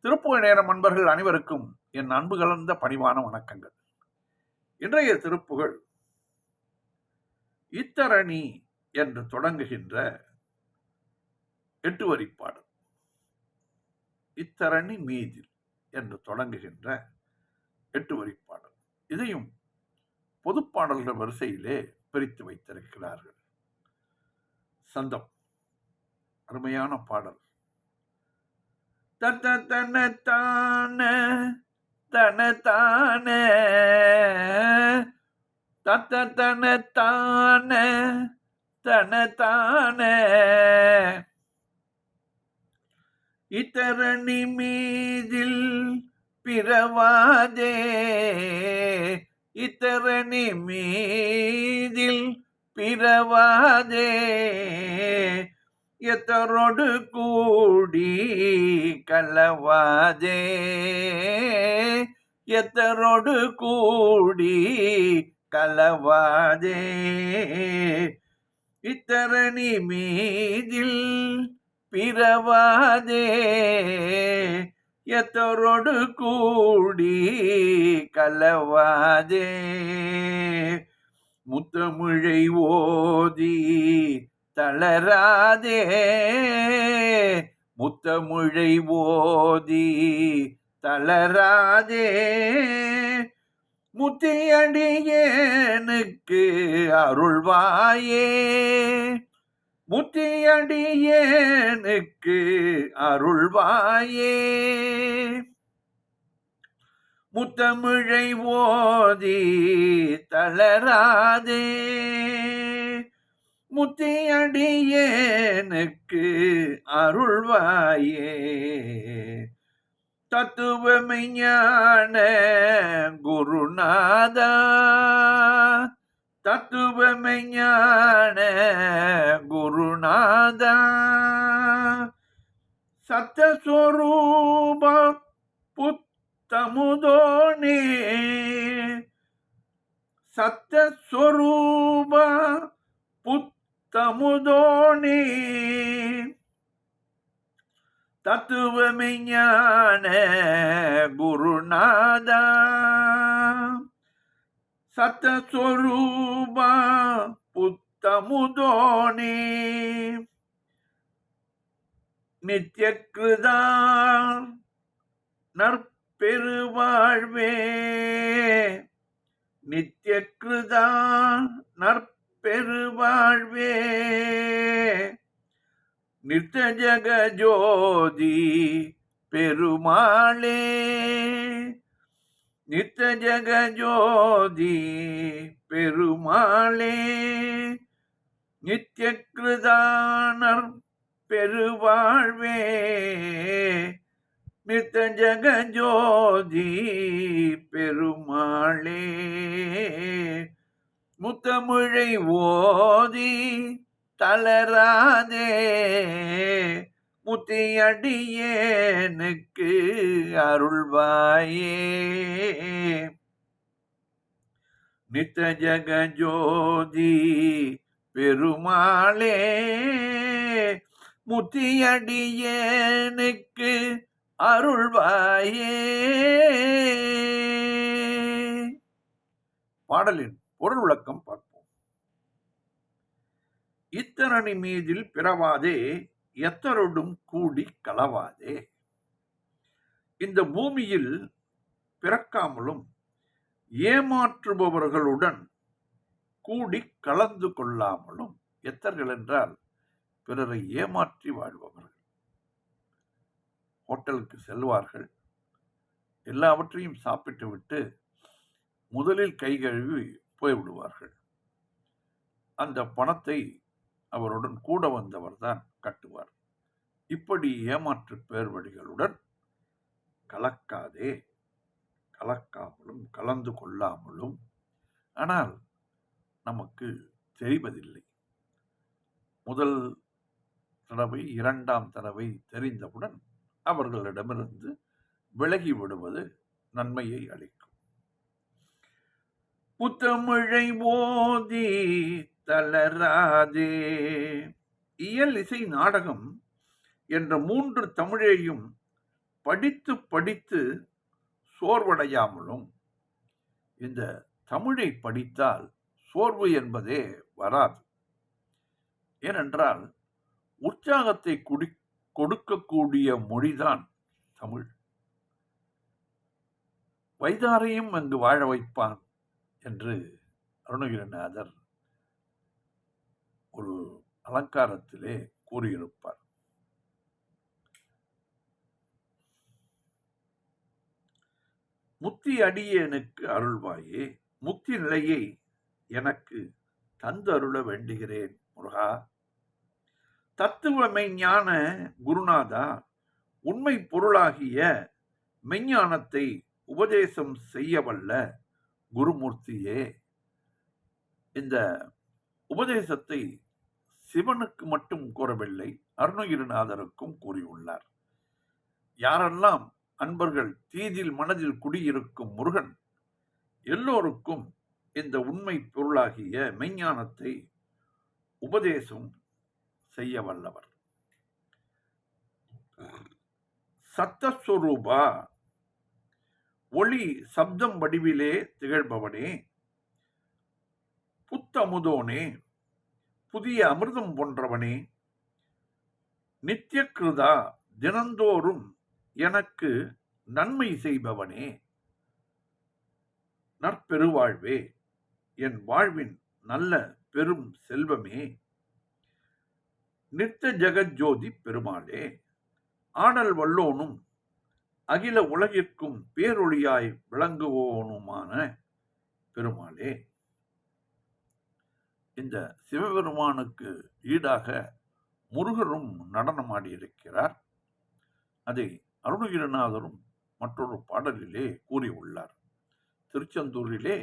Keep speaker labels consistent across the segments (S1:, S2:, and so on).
S1: திருப்புகழ் நேரம் அன்பர்கள் அனைவருக்கும் என் அன்பு கலந்த பணிவான வணக்கங்கள். இன்றைய திருப்புகழ் இத்தரணி என்று தொடங்குகின்ற எட்டு வரிப்பாடு இத்தரணி மீதில் என்று தொடங்குகின்ற எட்டு வரிப்பாடல் இதையும் பொதுப்பாடல்கள் வரிசையிலே பிரித்து வைத்திருக்கிறார்கள். சந்தம். அருமையான பாடல். தத்த தன தான தத்த தன. தான. இத்தரணி மீதில் பிறவாதே இத்தரணி மீதில் பிறவாதே. எத்தரோடு கூடி கலவாதே? எத்தரோடு கூடி கலவாதே? இத்தரணி மீதில் பிறவாதே? எத்தரோடு கூடி கலவாதே? முத்தமிழை ஓதி தளராதே. முத்தமிழை ஓதி தளராதே. முத்தியடியேனுக்கு அருள்வாயே. முத்தியடியேனுக்கு அருள்வாயே. முத்தமிழை ஓதி தளராதே. முத்தியடியேனுக்கு அருள்வாயே. தத்துவமைஞான குருநாதா தத்துவமைஞான குருநாதா. சத்தஸ்வரூப புத்தமுதோனே சத்தஸ்வரூப புத்த புத்தமுதோனே தத்துவமைஞான குருநாதா. சத்தஸ்வரூபா புத்தமுதோனே. நித்தியகிருதா நற்பெருவாழ்வே. நித்தியகிருதா நற்பெருவாழ்வே நித்த ஜகஜோதி பெருமாளே. நித்த ஜக ஜோதி பெருமாளே. நித்திய கிருதானர் பெருவாழ்வே. நித்த ஜக ஜோதி பெருமாளே. முத்தமிழை ஓதி தளராதே. முத்தியடியேனுக்கு அருள்வாயே. நித்த ஜகஜோதி பெருமாளே முத்தியடியேனுக்கு அருள்வாயே. பாடலின் பொருள் விளக்கம் பார்ப்போம். இத்தரணி மீதில் பிறவாதே எத்தரொடும் கூடி கலவாதே. இந்த பூமியில் பிறக்காமலும் ஏமாற்றுபவர்களுடன் கூடி கலந்து கொள்ளாமலும் எத்தர்கள் என்றால் பிறரை ஏமாற்றி வாழ்பவர்கள். ஹோட்டலுக்கு செல்வார்கள். எல்லாவற்றையும் சாப்பிட்டு விட்டு முதலில் கை கழுவி போய்விடுவார்கள். அந்த பணத்தை அவருடன் கூட வந்தவர் தான் கட்டுவார். இப்படி ஏமாற்று பேர்வழிகளுடன் கலக்காதே கலக்காமலும் கலந்து கொள்ளாமலும் ஆனால் நமக்கு தெரிவதில்லை. முதல் தடவை இரண்டாம் தடவை தெரிந்தவுடன் அவர்களிடமிருந்து விலகி விடுவது நன்மையை அளிக்கும். புத்தமிழை ஓதி தளராதே. இயல் இசை நாடகம் என்ற மூன்று தமிழையும் படித்து படித்து சோர்வடையாமலும் இந்த தமிழை படித்தால் சோர்வு என்பதே வராது. ஏனென்றால் உற்சாகத்தை குடி கொடுக்கக்கூடிய மொழிதான் தமிழ். வைதாரையும் அங்கு வாழ வைப்பான் என்று அருணகிரிநாதர் ஒரு அலங்காரத்திலே கூறியிருப்பார். முத்தி அடியேனுக்கு அருள்வாயே முக்தி நிலையை எனக்கு தந்தருள வேண்டுகிறேன் முருகா. தத்துவ மெய்ஞான குருநாதா உண்மை பொருளாகிய மெஞ்ஞானத்தை உபதேசம் செய்யவல்ல குருமூர்த்தியே இந்த உபதேசத்தை சிவனுக்கு மட்டும் கூறவில்லை அருணகிரிநாதருக்கும் கூறியுள்ளார். யாரெல்லாம் அன்பர்கள் தீதில் மனதில் குடியிருக்கும் முருகன் எல்லோருக்கும் இந்த உண்மை பொருளாகிய மெய்ஞானத்தை உபதேசம் செய்ய வல்லவர். சத்தஸ்வரூபா ஒளி சப்தம் வடிவிலே திகழ்பவனே. புத்தமுதோனே புதிய அமிர்தம் போன்றவனே நித்தியகிருதா தினந்தோறும் எனக்கு நன்மை செய்பவனே. நற்பெருவாழ்வே என் வாழ்வின் நல்ல பெரும் செல்வமே. நித்த ஜெகஜோதி பெருமாளே ஆடல் வல்லோனும் அகில உலகிற்கும் பேரொழியாய் விளங்குவோனுமான பெருமாளே. இந்த சிவபெருமானுக்கு ஈடாக முருகரும் நடனமாடியிருக்கிறார். அதை அருணகிரிநாதரும் மற்றொரு பாடலிலே கூறியுள்ளார். திருச்செந்தூரிலே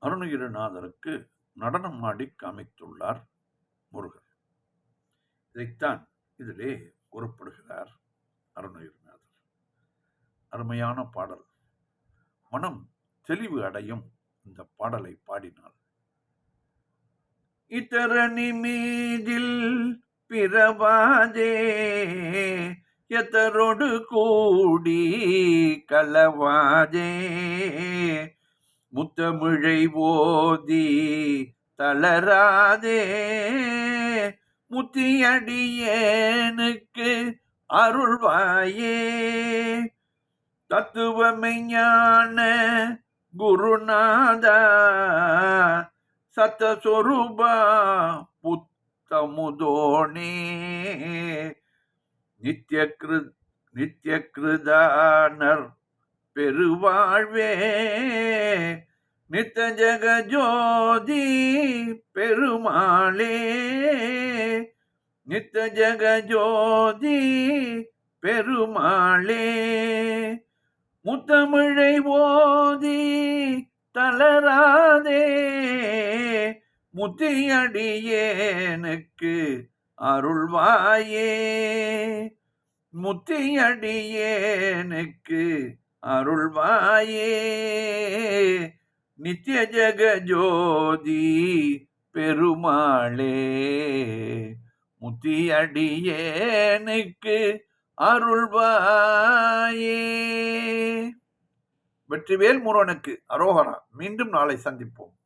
S1: அருணகிரிநாதருக்கு நடனம் ஆடி காமித்துள்ளார் முருகர். இதைத்தான் இதிலே கூறப்படுகிறார். அருணகிரிநாதர். அருமையான பாடல். மனம் தெளிவு அடையும் இந்த பாடலை பாடினாள் இத்தரணி மீதில் பிறவாதே எத்தரோடு கூடி கலவாதே. முத்தமிழை ஓதி தளராதே முத்தியடியேனுக்கு அருள்வாயே. தத்துவமெஞான குருநாதா. சத்தஸ்வரூபா புத்தமுதோனே. நித்யகிரு நித்யகிருதானர் பெருவாழ்வே. நித்த ஜெகஜோதி பெருமாளே. நித்த ஜெகஜோதி பெருமாளே முத்தமிழை ஓதி தளராதே முத்தியடியேனுக்கு அருள்வாயே. முத்தியடியேனுக்கு அருள்வாயே. நித்திய ஜெகஜோதி பெருமாளே. முத்தியடியேனுக்கு அருள்வாயே. வெற்றிவேல் முருகனுக்கு அரோகரா மீண்டும் நாளை சந்திப்போம்.